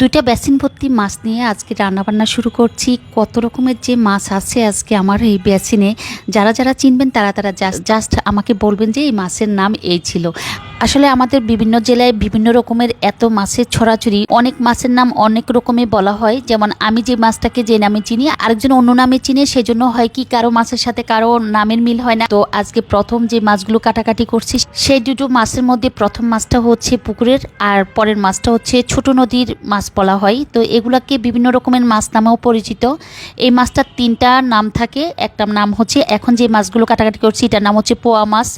দুইটা বেসিন ভর্তি মাছ নিয়ে আজকে রান্নাবান্না শুরু করছি। কত রকমের যে মাছ আছে আজকে আমার এই বেসিনে, যারা যারা চিনবেন তারা তারা জাস্ট আমাকে বলবেন যে এই মাছের নাম এই ছিল। আসলে আমাদের বিভিন্ন জেলায় বিভিন্ন রকমের এত মাছের ছড়াছড়ি, অনেক মাছের নাম অনেক রকমের বলা হয়। যেমন আমি যে মাছটাকে যে নামে চিনি, আরেকজন অন্য নামে চিনে, সেজন্য হয় কি কারও মাছের সাথে কারও নামের মিল হয় না। তো আজকে প্রথম যে মাছগুলো কাটাকাটি করছি, সেই দুটো মাছের মধ্যে প্রথম মাছটা হচ্ছে পুকুরের, আর পরের মাছটা হচ্ছে ছোট নদীর মাছ বলা হয়। তো এগুলাকে বিভিন্ন রকমের মাছ নামেও পরিচিত। এই মাছটার তিনটা নাম থাকে। একটা নাম হচ্ছে, এখন যে মাছগুলো কাটাকাটি করছি, এটার নাম হচ্ছে পোয়া মাছ।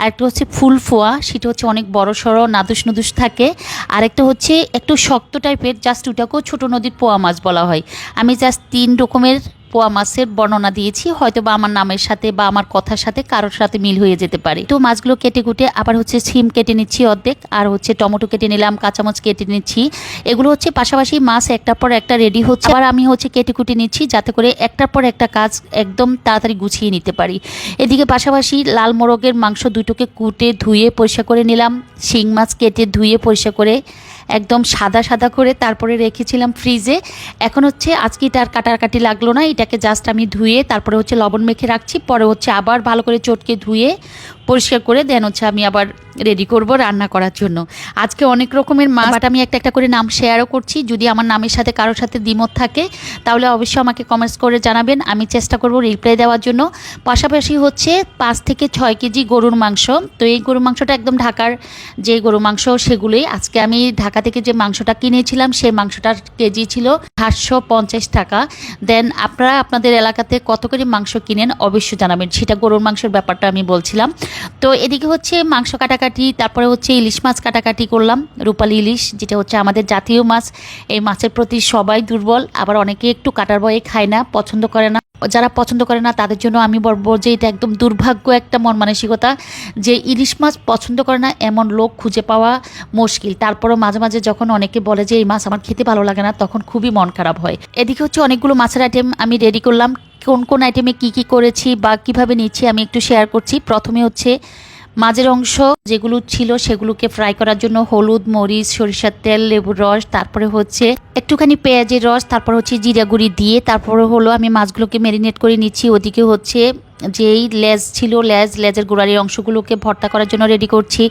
আরেকটা হচ্ছে ফুল ফোয়া। সেটা হচ্ছে অনেক বড় সড়ো, নাদুস নুদুস থাকে। আরেকটা হচ্ছে একটু শক্ত টাইপের জাস্ট ওটাকেও ছোটো নদীর পোয়া মাছ বলা হয়। আমি জাস্ট তিন রকমের পোয়া মাছের বর্ণনা দিয়েছি হয়তো বা আমার নামের সাথে বা আমার কথার সাথে কারোর সাথে মিল হয়ে যেতে পারে। তো মাছগুলো কেটে কুটে আবার হচ্ছে সিম কেটে নিচ্ছি অর্ধেক, আর হচ্ছে টমেটো কেটে নিলাম কাঁচামচ কেটে নিচ্ছি। এগুলো হচ্ছে পাশাপাশি মাছ একটার পর একটা রেডি হচ্ছে। আবার আমি হচ্ছে কেটে কুটে নিচ্ছি যাতে করে একটার পর একটা কাজ একদম তাড়াতাড়ি গুছিয়ে নিতে পারি। এদিকে পাশাপাশি লাল মোরগের মাংস দুটোকে কুটে ধুয়ে পরিষ্কার করে নিলাম, শিং মাছ কেটে ধুয়ে পরিষ্কার করে একদম সাদা সাদা করে তারপরে রেখেছিলাম ফ্রিজে। এখন হচ্ছে আজকে এটা আর কাটাকাটি লাগল না, এটাকে জাস্ট আমি ধুয়ে তারপরে হচ্ছে লবণ মেখে রাখছি, পরে হচ্ছে আবার ভালো করে চটকে ধুয়ে পরিষ্কার করে দেন হচ্ছে আমি আবার রেডি করব রান্না করার জন্য। আজকে অনেক রকমের মাছ বাট আমি একটা একটা করে নাম শেয়ারও করছি। যদি আমার নামের সাথে কারোর সাথে দ্বিমত থাকে, তাহলে অবশ্যই আমাকে কমেন্টস করে জানাবেন। আমি চেষ্টা করব রিপ্লাই দেওয়ার জন্য। পাশাপাশি হচ্ছে পাঁচ থেকে ছয় কেজি গরুর মাংস। তো এই গরুর মাংসটা একদম ঢাকার যে গরু মাংস, সেগুলোই। আজকে আমি ঢাকা থেকে যে মাংসটা কিনেছিলাম, সেই মাংসটার কেজি ছিল আটশো পঞ্চাশ টাকা। দেন আপনারা আপনাদের এলাকাতে কত করে মাংস কিনেন, অবশ্যই জানাবেন। সেটা গরুর মাংসের ব্যাপারটা আমি বলছিলাম। তো এদিকে হচ্ছে মাংস কাটাকাটি, তারপরে হচ্ছে ইলিশ মাছ কাটাকাটি করলাম, রূপালি ইলিশ, যেটা হচ্ছে আমাদের জাতীয় মাছ। এই মাছের প্রতি সবাই দুর্বল, আবার অনেকে একটু কাটার ভয়ে খায় না, পছন্দ করে না। যারা পছন্দ করে না, তাদের জন্য আমি বলব যে এটা একদম দুর্ভাগ্য একটা মন মানসিকতা, যে ইলিশ মাছ পছন্দ করে না, এমন লোক খুঁজে পাওয়া মুশকিল। তারপরও মাঝে মাঝে যখন অনেকে বলে যে, এই মাছ আমার খেতে ভালো লাগে না, তখন খুবই মন খারাপ হয়। এদিকে হচ্ছে অনেকগুলো মাছের আইটেম আমি রেডি করলাম। কোন কোন আইটেমে কি কি করেছি বা কীভাবে নিচ্ছি আমি একটু শেয়ার করছি। প্রথমে হচ্ছে মাঝের অংশ যেগুলো ছিল সেগুলোকে ফ্রাই করার জন্য হলুদ, মরিচ, সরিষার তেল, লেবুর রস, তারপরে হচ্ছে একটুখানি পেঁয়াজের রস, তারপর হচ্ছে জিরা গুঁড়ি দিয়ে, তারপরে হলো আমি মাছগুলোকে ম্যারিনেট করে নিচ্ছি। ওদিকে হচ্ছে যেই লেজ ছিল, লেজ, লেজের গোড়ালির অংশগুলোকে ভর্তা করার জন্য রেডি করছি।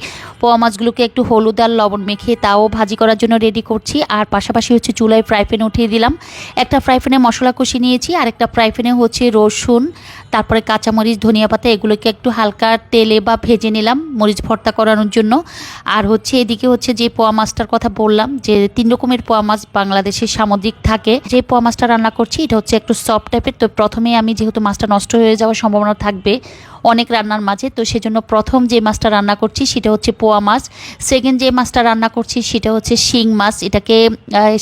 পোয়া মাছগুলোকে একটু হলুদ আর লবণ মেখে তাও ভাজি করার জন্য রেডি করছি। আর পাশাপাশি হচ্ছে চুলায় ফ্রাই উঠিয়ে দিলাম। একটা ফ্রাই প্যানে মশলা কষিয়ে নিয়েছি, আর একটা ফ্রাই প্যানে হচ্ছে রসুন, তারপরে কাঁচামরিচ, ধনিয়া পাতা, এগুলোকে একটু হালকা তেলে বা ভেজে নিলাম মরিচ ভর্তা করানোর জন্য। আর হচ্ছে এদিকে হচ্ছে যে পোয়া মাছটার কথা বললাম, যে তিন রকমের পোয়া মাছ বাংলাদেশের সামুদ্রিক থাকে। যে পোয়া মাছটা রান্না করছি, এটা হচ্ছে একটু সফট টাইপের তো প্রথমে আমি যেহেতু মাছটা নষ্ট হয়ে যাওয়ার সম্ভাবনা থাকবে অনেক রান্নার মাঝে। তো সেজন্য প্রথম যে মাছটা রান্না করছি সেটা হচ্ছে পোয়া মাছ। সেকেন্ড যে মাছটা রান্না করছি সেটা হচ্ছে শিং মাছ। এটাকে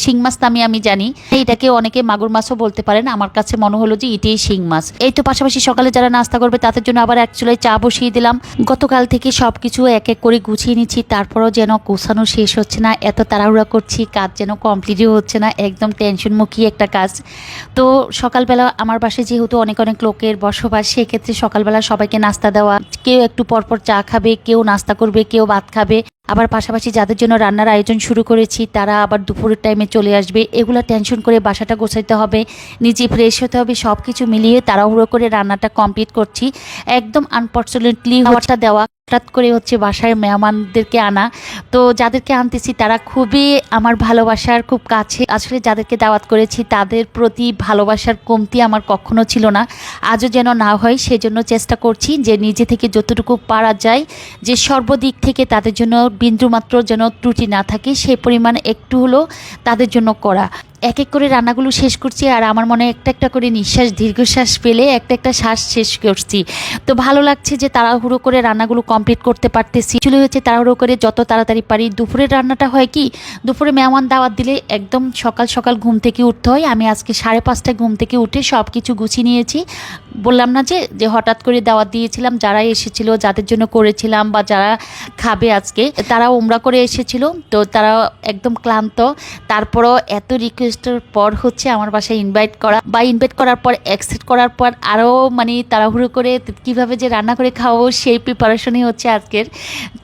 শিং মাছ নামে আমি জানি। এটাকে অনেকে মাগুর মাছও বলতে পারেন। আমার কাছে মনে হলো যে এটাই শিং মাছ। এই তো পাশাপাশি সকালে যারা নাস্তা করবে তাদের জন্য আবার অ্যাকচুয়ালি চা বসিয়ে দিলাম। গতকাল থেকে সব কিছু এক এক করে গুছিয়ে নিচ্ছি। তারপরও যেন গোছানো শেষ হচ্ছে না। এত তাড়াহুড়া করছি। কাজ যেন কমপ্লিটই হচ্ছে না। একদম টেনশনমুখী একটা কাজ। তো সকালবেলা আমার বাসে যেহেতু অনেক অনেক লোকের বসবাস সেক্ষেত্রে সকালবেলা সবাইকে নাস্তা দেওয়া, কেউ একটু পরপর চা খাবে, কেউ নাস্তা করবে, কেউ ভাত খাবে। আবার পাশাপাশি যাদের জন্য রান্নার আয়োজন শুরু করেছি, তারা আবার দুপুরের টাইমে চলে আসবে। এগুলো টেনশন করে বাসাটা গোছাইতে হবে, নিজে ফ্রেশ হতে হবে সব কিছু মিলিয়ে তাড়াহুড়ো করে রান্নাটা কমপ্লিট করছি। একদম আনফর্চুনেটলি খাবারটা দেওয়া হঠাৎ করে হচ্ছে বাসায় মেহমানদেরকে আনা। তো যাদেরকে আনতেছি তারা খুবই আমার ভালোবাসার খুব কাছে। আসলে যাদেরকে দাওয়াত করেছি তাদের প্রতি ভালোবাসার কমতি আমার কখনো ছিল না। আজও যেন না হয় সেজন্য চেষ্টা করছি যে নিজে থেকে যতটুকু পারা যায়, যে সর্বদিক থেকে তাদের জন্য বিন্দুমাত্র যেন ত্রুটি না থাকে সেই পরিমাণ একটু হলেও তাদের জন্য করা। এক এক করে রান্নাগুলো শেষ করছি আর আমার মনে একটা একটা করে নিঃশ্বাস, দীর্ঘশ্বাস পেলে একটা একটা শ্বাস শেষ করছি। তো ভালো লাগছে যে তাড়াহুড়ো করে রান্নাগুলো কমপ্লিট করতে পারতেছি। চলে হচ্ছে তাড়াহুড়ো করে যত তাড়াতাড়ি পারি, দুপুরের রান্নাটা হয় কি, দুপুরে মেহমান দাওয়াত দিলে একদম সকাল সকাল ঘুম থেকে উঠতে হয়। আমি আজকে সাড়ে পাঁচটায় ঘুম থেকে উঠে সব কিছু গুছিয়ে নিয়েছি। বললাম না যে যে হঠাৎ করে দাওয়াত দিয়েছিলাম, যারা এসেছিল, যাদের জন্য করেছিলাম বা যারা খাবে আজকে তারা উমরা করে এসেছিল। তো তারা একদম ক্লান্ত। তারপরও এত রিকোয়েস্টের পর হচ্ছে আমার বাসায় ইনভাইট করা বা ইনভাইট করার পর অ্যাকসেপ্ট করার পর আরও মানে তাড়াহুড়ো করে কীভাবে যে রান্না করে খাওয়াবো সেই প্রিপারেশনই হচ্ছে আজকের।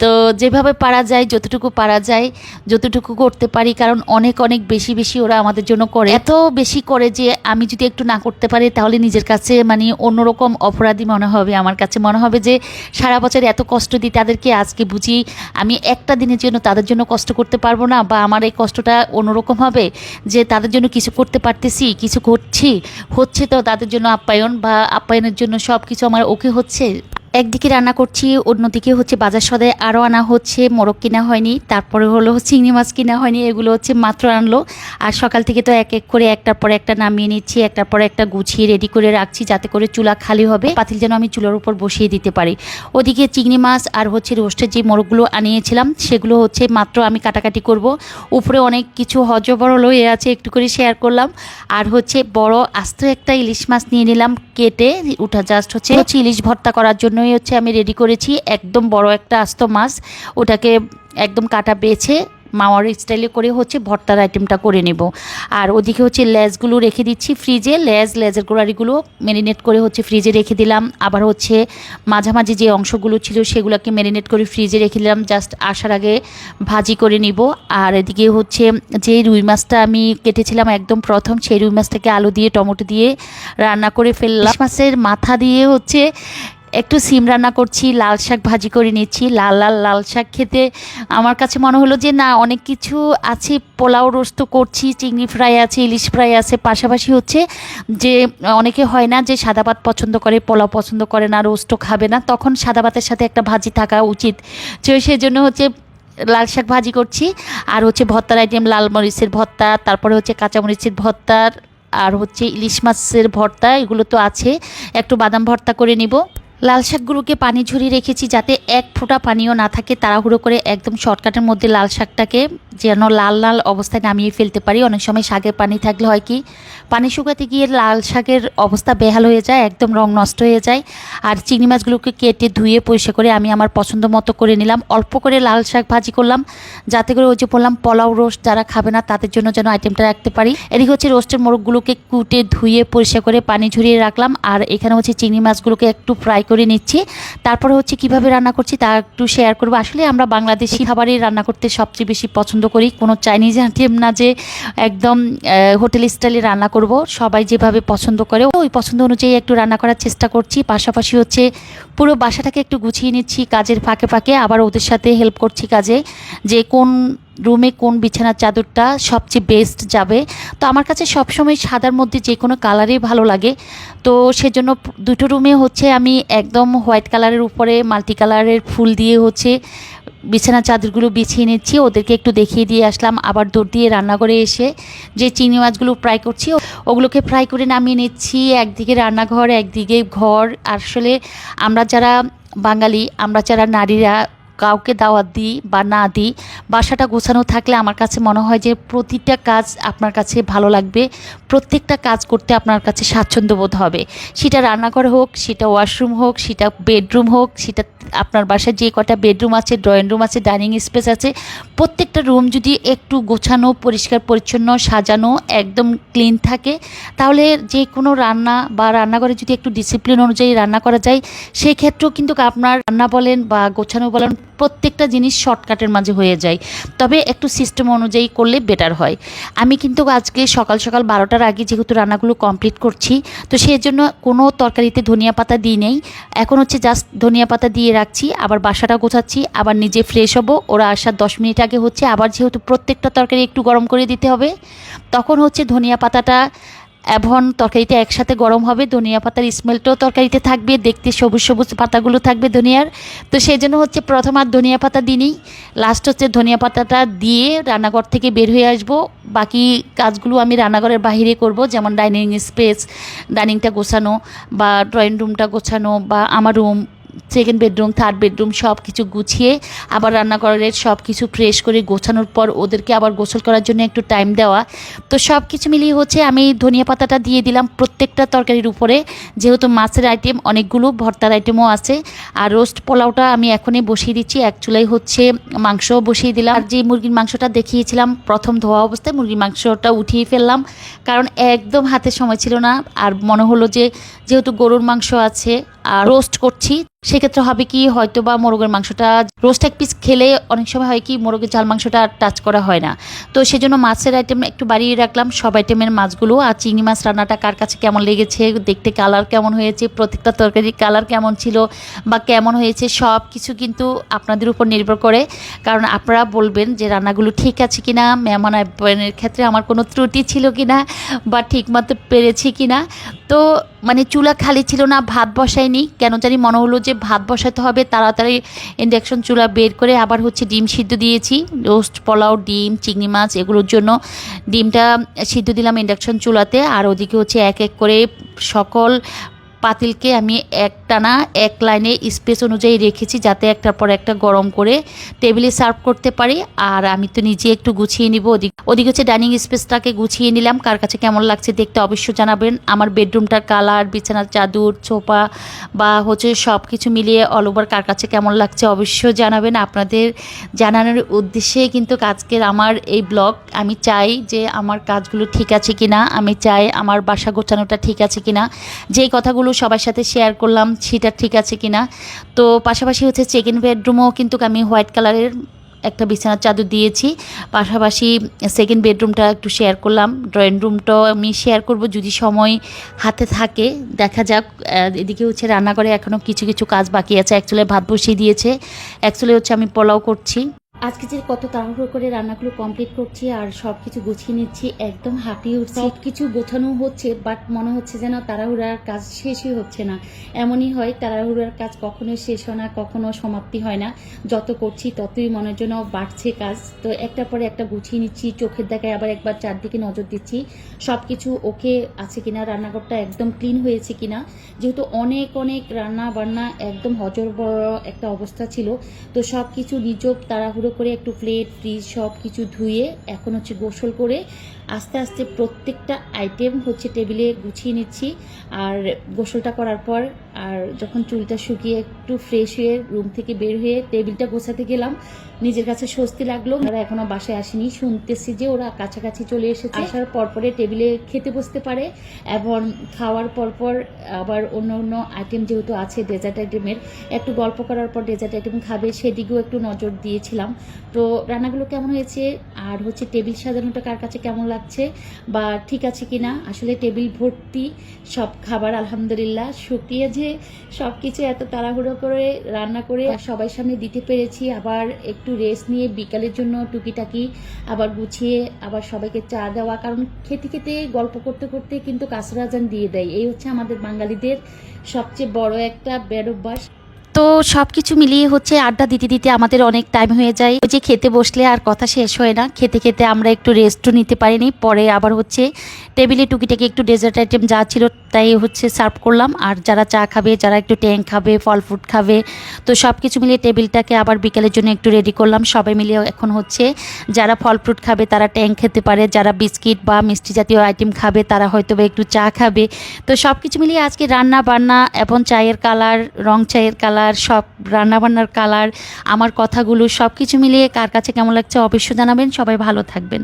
তো যেভাবে পারা যায়, যতটুকু পারা যায়, যতটুকু করতে পারি, কারণ অনেক অনেক বেশি বেশি ওরা আমাদের জন্য করে। এত বেশি করে যে, আমি যদি একটু না করতে পারি, তাহলে নিজের কাছে মানে অন্যরকম অপরাধী মনে হবে, আমার কাছে মনে হবে যে সারা বছর এত কষ্ট দিই তাদেরকে আজকে বুঝি আমি একটা দিনের জন্য তাদের জন্য কষ্ট করতে পারব না বা আমার এই কষ্টটা অন্যরকম হবে যে তাদের জন্য কিছু করতে পারতেছি, কিছু করছি হচ্ছে তো তাদের জন্য আপ্যায়ন বা আপ্যায়নের জন্য সব কিছু আমার ওকে হচ্ছে? একদিকে রান্না করছি, অন্যদিকে হচ্ছে বাজার সদায় আরও আনা হচ্ছে, মোরগ কিনা হয়নি, তারপরে হলো চিংড়ি মাছ কিনা হয়নি, এগুলো হচ্ছে মাত্র আনলো। আর সকাল থেকে তো এক এক করে একটার পর একটা নামিয়ে নিচ্ছি, একটার পর একটা গুছিয়ে রেডি করে রাখছি, যাতে করে চুলা খালি হবে, পাতিল যেন আমি চুলার উপর বসিয়ে দিতে পারি। ওদিকে চিংড়ি মাছ আর হচ্ছে রোস্টের যে মোরগগুলো আনিয়েছিলাম, সেগুলো হচ্ছে মাত্র আমি কাটাকাটি করব। উপরে অনেক কিছু হজবরল হয়ে আছে, একটু করে শেয়ার করলাম। আর হচ্ছে বড় আস্ত একটা ইলিশ মাছ নিয়ে নিলাম, কেটে উঠা জাস্ট হচ্ছে ইলিশ ভর্তা করার জন্যই হচ্ছে আমি রেডি করেছি একদম বড় একটা আস্ত মাছ। ওটাকে একদম কাটা বেছে মাওয়ার স্টাইলে করে হচ্ছে ভর্তার আইটেমটা করে নেব। আর ওদিকে হচ্ছে লেজগুলো রেখে দিচ্ছি ফ্রিজে লেজ, লেজের গোড়ারিগুলো ম্যারিনেট করে হচ্ছে ফ্রিজে রেখে দিলাম। আবার হচ্ছে মাঝামাঝি যে অংশগুলো ছিল সেগুলোকে ম্যারিনেট করে ফ্রিজে রেখে দিলাম। জাস্ট আসার আগে ভাজি করে নিব। আর এদিকে হচ্ছে যে রুই মাছটা আমি কেটেছিলাম একদম প্রথম, সেই রুই মাছটাকে আলু দিয়ে, টমেটো দিয়ে রান্না করে ফেললাম। মাছের মাথা দিয়ে হচ্ছে একটু সিম রান্না করছি, লাল শাক ভাজি করে নিচ্ছি, লাল লাল লাল শাক খেতে আমার কাছে মনে হলো যে না, অনেক কিছু আছে, পোলাও রোস্ত করছি, চিংড়ি ফ্রাই আছে, ইলিশ ফ্রাই আছে, পাশাপাশি হচ্ছে যে অনেকে হয় না যে সাদা ভাত পছন্দ করে, পোলাও পছন্দ করে না রোস্টও খাবে না, তখন সাদা ভাতের সাথে একটা ভাজি থাকা উচিত। তো সেই জন্য হচ্ছে লাল শাক ভাজি করছি, আর হচ্ছে ভর্তার আইটেম লাল মরিচের ভর্তা, তারপরে হচ্ছে কাঁচা মরিচের ভর্তার, আর হচ্ছে ইলিশ মাছের ভর্তা, এগুলো তো আছে, একটু বাদাম ভর্তা করে নিব। লাল শাকগুলোকে পানি ঝরিয়ে রেখেছি যাতে এক ফোঁটা পানিও না থাকে। তাড়াহুড়ো করে একদম শর্টকাটের মধ্যে লাল শাকটাকে যেন লাল লাল অবস্থায় নামিয়ে ফেলতে পারি। অনেক সময় শাকের পানি থাকলে হয় কি, পানি শুকাতে গিয়ে লাল শাকের অবস্থা বেহাল হয়ে যায়, একদম রং নষ্ট হয়ে যায়। আর চিংড়ি মাছগুলোকে কেটে ধুয়ে পরিষ্কার করে আমি আমার পছন্দ মতো করে নিলাম। অল্প করে লাল শাক ভাজি করলাম, যাতে করে ওই যে বললাম, পোলাও রোস্ট যারা খাবে না, তাদের জন্য যেন আইটেমটা রাখতে পারি। এদিকে হচ্ছে রোস্টের মোরগগুলোকে কুটে ধুয়ে পরিষ্কার করে পানি ঝরিয়ে রাখলাম। আর এখানে হচ্ছে চিংড়ি মাছগুলোকে একটু ফ্রাই করে নিচ্ছি। তারপরে হচ্ছে কীভাবে রান্না করছি তা একটু শেয়ার করব। আসলে আমরা বাংলাদেশি খাবারই রান্না করতে সবচেয়ে বেশি পছন্দ করি। কোনো চাইনিজ আইটেম না যে একদম হোটেল স্টাইলে রান্না করব। সবাই যেভাবে পছন্দ করে ওই পছন্দ অনুযায়ী একটু রান্না করার চেষ্টা করছি। পাশাপাশি হচ্ছে পুরো বাসাটাকে একটু গুছিয়ে নিচ্ছি কাজের ফাঁকে ফাঁকে। আবার ওদের সাথে হেল্প করছি কাজে যে কোন রুমে কোন বিছানার চাদরটা সবচেয়ে বেস্ট যাবে? তো আমার কাছে সবসময় সাদার মধ্যে যে কোনো কালারই ভালো লাগে। তো সেজন্য দুটো রুমে হচ্ছে আমি একদম হোয়াইট কালারের উপরে মাল্টি কালারের ফুল দিয়ে হচ্ছে বিছানা চাদরগুলো বিছিয়ে নিচ্ছি। ওদেরকে একটু দেখিয়ে দিয়ে আসলাম। আবার দৌড় দিয়ে রান্নাঘরে এসে যে চিংড়ি মাছগুলো ফ্রাই করছি, ওগুলোকে ফ্রাই করে নামিয়ে নিচ্ছি। একদিকে রান্নাঘর, একদিকে ঘর। আসলে আমরা যারা বাঙালি, আমরা যারা নারীরা কাউকে দাওয়াত দিই বা না দিই, বাসাটা গোছানো থাকলে আমার কাছে মনে হয় যে প্রতিটা কাজ আপনার কাছে ভালো লাগবে, প্রত্যেকটা কাজ করতে আপনার কাছে স্বাচ্ছন্দ্য বোধ হবে। সেটা রান্নাঘর হোক, সেটা ওয়াশরুম হোক, সেটা বেডরুম হোক, সেটা আপনার বাসায় যে কটা বেডরুম আছে, ড্রয়িং রুম আছে, ডাইনিং স্পেস আছে, প্রত্যেকটা রুম যদি একটু গোছানো, পরিষ্কার, পরিচ্ছন্ন, সাজানো, একদম ক্লিন থাকে, তাহলে যে কোনো রান্না বা রান্নাঘরে যদি একটু ডিসিপ্লিন অনুযায়ী রান্না করা যায় সেই ক্ষেত্রেও কিন্তু আপনার রান্না বলেন বা গোছানো বলেন প্রত্যেকটা জিনিস শর্টকাটের মাঝে হয়ে যায়। তবে একটু সিস্টেম অনুযায়ী করলে বেটার হয়। আমি কিন্তু আজকে সকাল সকাল বারোটার আগে যেহেতু রান্নাগুলো কমপ্লিট করছি, তো সেই জন্য কোনো তরকারিতে ধনিয়া পাতা দিই নেই। এখন হচ্ছে জাস্ট ধনিয়া পাতা দিয়ে রাখছি, আবার বাসাটা গোছাচ্ছি, আবার নিজে ফ্রেশ হব। ওরা আসার দশ মিনিট আগে হচ্ছে, আবার যেহেতু প্রত্যেকটা তরকারি একটু গরম করে দিতে হবে, তখন হচ্ছে ধনিয়া পাতাটা এখন তরকারিতে একসাথে গরম হবে, ধনিয়া পাতার স্মেলটাও তরকারিতে থাকবে, দেখতে সবুজ সবুজ পাতাগুলো থাকবে ধনিয়ার। তো সেই জন্য হচ্ছে প্রথম আর ধনিয়া পাতা দিনই লাস্ট হচ্ছে ধনিয়া পাতাটা দিয়ে রান্নাঘর থেকে বের হয়ে আসব। বাকি কাজগুলো আমি রান্নাঘরের বাহিরে করব, যেমন ডাইনিং স্পেস ডাইনিংটা গোছানো বা ড্রয়িং রুমটা গোছানো বা আমার room second bedroom third bedroom সব কিছু গুছিয়ে আবার রান্নাঘরের সব কিছু ফ্রেশ করে গোছানোর পর ওদেরকে আবার গোসল করার জন্য একটু টাইম দেওয়া। তো সব কিছু মিলিয়ে হচ্ছে আমি ধনিয়া পাতাটা দিয়ে দিলাম প্রত্যেকটা তরকারির উপরে। যেহেতু মাছের আইটেম অনেকগুলো ভর্তার আইটেমও আছে। আর রোস্ট পোলাওটা আমি এখনই বসিয়ে দিচ্ছি। এক চুলাই হচ্ছে মাংস বসিয়ে দিলাম। আর যে মুরগির মাংসটা দেখিয়েছিলাম, প্রথম ধোয়া অবস্থায় মুরগির মাংসটা উঠিয়ে ফেললাম। কারণ একদম হাতে সময় ছিল না। আর মনে হলো যে যেহেতু গরুর মাংস আছে, আর রোস্ট করছি সেক্ষেত্রে হবে কি হয়তো বা মোরগের মাংসটা রোস্ট এক পিস খেলে অনেক সময় হয় কি, মোরগের চাল মাংসটা টাচ করা হয় না। তো সেজন্য মাছের আইটেম একটু বাড়িয়ে রাখলাম সব আইটেমের মাছগুলো। আর চিংড়ি মাছ রান্নাটা কার কাছে কেমন লেগেছে, দেখতে কালার কেমন হয়েছে, প্রত্যেকটা তরকারির কালার কেমন ছিল বা কেমন হয়েছে, সব কিছু কিন্তু আপনাদের উপর নির্ভর করে। কারণ আপনারা বলবেন যে রান্নাগুলো ঠিক আছে কি না মেহমান আপ্যায়নের ক্ষেত্রে আমার কোনো ত্রুটি ছিল কি না বা ঠিকমতো পেরেছি কি না তো মানে চুলা খালি ছিল না, ভাত বসায়নি। কেন জানি মনে হলো যে ভাত বসাতে হবে, তাড়াতাড়ি ইন্ডাকশন চুলা বের করে আবার হচ্ছে ডিম সিদ্ধ দিয়েছি। রোস্ট, পোলাও, ডিম, চিংড়ি মাছ, এগুলোর জন্য ডিমটা সিদ্ধ দিলাম ইন্ডাকশন চুলাতে। আর ওদিকে হচ্ছে এক এক করে সকল পাতিলকে আমি একটানা এক লাইনে স্পেস অনুযায়ী রেখেছি যাতে একটার পর একটা গরম করে টেবিলে সার্ভ করতে পারি। আর আমি তো নিজে একটু গুছিয়ে নিব। ওদিক ওদিকে হচ্ছে ডাইনিং স্পেসটাকে গুছিয়ে নিলাম। কার কাছে কেমন লাগছে দেখতে অবশ্যই জানাবেন। আমার বেডরুমটার কালার, বিছানার চাদর ছোপা বা হচ্ছে সব কিছু মিলিয়ে অল ওভার কার কাছে কেমন লাগছে অবশ্যই জানাবেন। আপনাদের জানানোর উদ্দেশ্যে কিন্তু আজকের আমার এই ব্লগ, আমি চাই যে আমার কাজগুলো ঠিক আছে কিনা, আমি চাই আমার বাসা গোছানোটা ঠিক আছে কিনা। যেই কথাগুলো সবার সাথে শেয়ার করলাম, সেটা ঠিক আছে কিনা। তো পাশাপাশি হচ্ছে চেক ইন বেডরুমও কিন্তু আমি হোয়াইট কালারের একটা বিছানার চাদর দিয়েছি। পাশাপাশি সেকেন্ড বেডরুমটা একটু শেয়ার করলাম। ড্রয়িং রুমটাও আমি শেয়ার করব যদি সময় হাতে থাকে, দেখা যাক। এদিকে হচ্ছে রান্নাঘরে এখনও কিছু কিছু কাজ বাকি আছে। অ্যাকচুয়ালি ভাত বসিয়ে দিয়েছে। অ্যাকচুয়ালি হচ্ছে আমি পোলাও করছি। আজকে যে কত তাড়াহুড়ো করে রান্নাগুলো কমপ্লিট করছি আর সব কিছু গুছিয়ে নিচ্ছি, একদম হাঁপিয়ে উঠছে। সব কিছু গোছানো হচ্ছে বাট মনে হচ্ছে যেন তাড়াহুড়ার কাজ শেষই হচ্ছে না। এমনই হয়, তাড়াহুড়ার কাজ কখনো শেষ হয় না, কখনো সমাপ্তি হয় না। যত করছি ততই মনের জন্য বাড়ছে কাজ। তো একটা পরে একটা গুছিয়ে নিচ্ছি, চোখের দেখায় আবার একবার চারদিকে নজর দিচ্ছি। সব কিছু ওকে আছে কিনা, রান্নাঘরটা একদম ক্লিন হয়েছে কিনা? যেহেতু অনেক অনেক রান্না বান্না একদম হজর বড় একটা অবস্থা ছিল, তো সব কিছু নিজব তাড়াহুড়ো করে একটু প্লেট ফ্রিজ সব কিছু ধুয়ে এখন হচ্ছে গোসল করে আস্তে আস্তে প্রত্যেকটা আইটেম হচ্ছে টেবিলে গুছিয়ে নিচ্ছি। আর গোসলটা করার পর আর যখন চুলটা শুকিয়ে একটু ফ্রেশ হয়ে রুম থেকে বের হয়ে টেবিলটা গোছাতে গেলাম নিজের কাছে স্বস্তি লাগল। ওরা এখনও বাসায় আসেনি। শুনতেছি যে ওরা কাছাকাছি চলে এসেছে। আসার পরপরে টেবিলে খেতে বসতে পারে এবং খাওয়ার পরপর আবার অন্য অন্য আইটেম যেহেতু আছে ডেজার্ট আইটেমের একটু গল্প করার পর ডেজার্ট আইটেম খাবে সেদিকেও একটু নজর দিয়েছিলাম। তো রান্নাগুলো কেমন হয়েছে? আর হচ্ছে টেবিল সাজানোটা কার কাছে কেমন লাগছে বা ঠিক আছে কিনা, আসলে টেবিল ভর্তি, সব খাবার আলহামদুলিল্লাহ, শুকিয়ে যে সব কিছু এত তাড়াহুড়ো করে রান্না করে সবাই সামনে দিতে পেরেছি, আবার একটু রেস্ট নিয়ে বিকালের জন্য টুকিটাকি আবার গুছিয়ে আবার সবাইকে চা দেওয়া, কারণ খেতে খেতে গল্প করতে করতে কিন্তু কাসরাজান দিয়ে দেয়। এই হচ্ছে আমাদের বাঙালিদের সবচেয়ে বড় একটা ব্যাড অভ্যাস। তো সব কিছু মিলিয়ে হচ্ছে আড্ডা দিতে দিতে আমাদের অনেক টাইম হয়ে যায়। ওই যে খেতে বসলে আর কথা শেষ হয় না। খেতে খেতে আমরা একটু রেস্টও নিতে পারিনি। পরে আবার হচ্ছে টেবিলে টুকিটাকি একটু ডেজার্ট আইটেম যা ছিল তাই হচ্ছে সার্ভ করলাম। আর যারা চা খাবে, যারা একটু ট্যাং খাবে, ফল ফ্রুট খাবে, তো সব কিছু মিলিয়ে টেবিলটাকে আবার বিকেলের জন্য একটু রেডি করলাম। সবাই মিলিয়ে এখন হচ্ছে যারা ফল ফ্রুট খাবে, তারা ট্যাং খেতে পারে। যারা বিস্কিট বা মিষ্টি জাতীয় আইটেম খাবে, তারা হয়তো একটু চা খাবে। তো সব কিছু মিলিয়ে আজকে রান্না বান্না এবং চায়ের কালার রং চায়ের কালার সব রান্নাবান্নার কালার, আমার কথাগুলো সব কিছু মিলিয়ে কার কাছে কেমন লাগছে অবশ্যই জানাবেন। সবাই ভালো থাকবেন।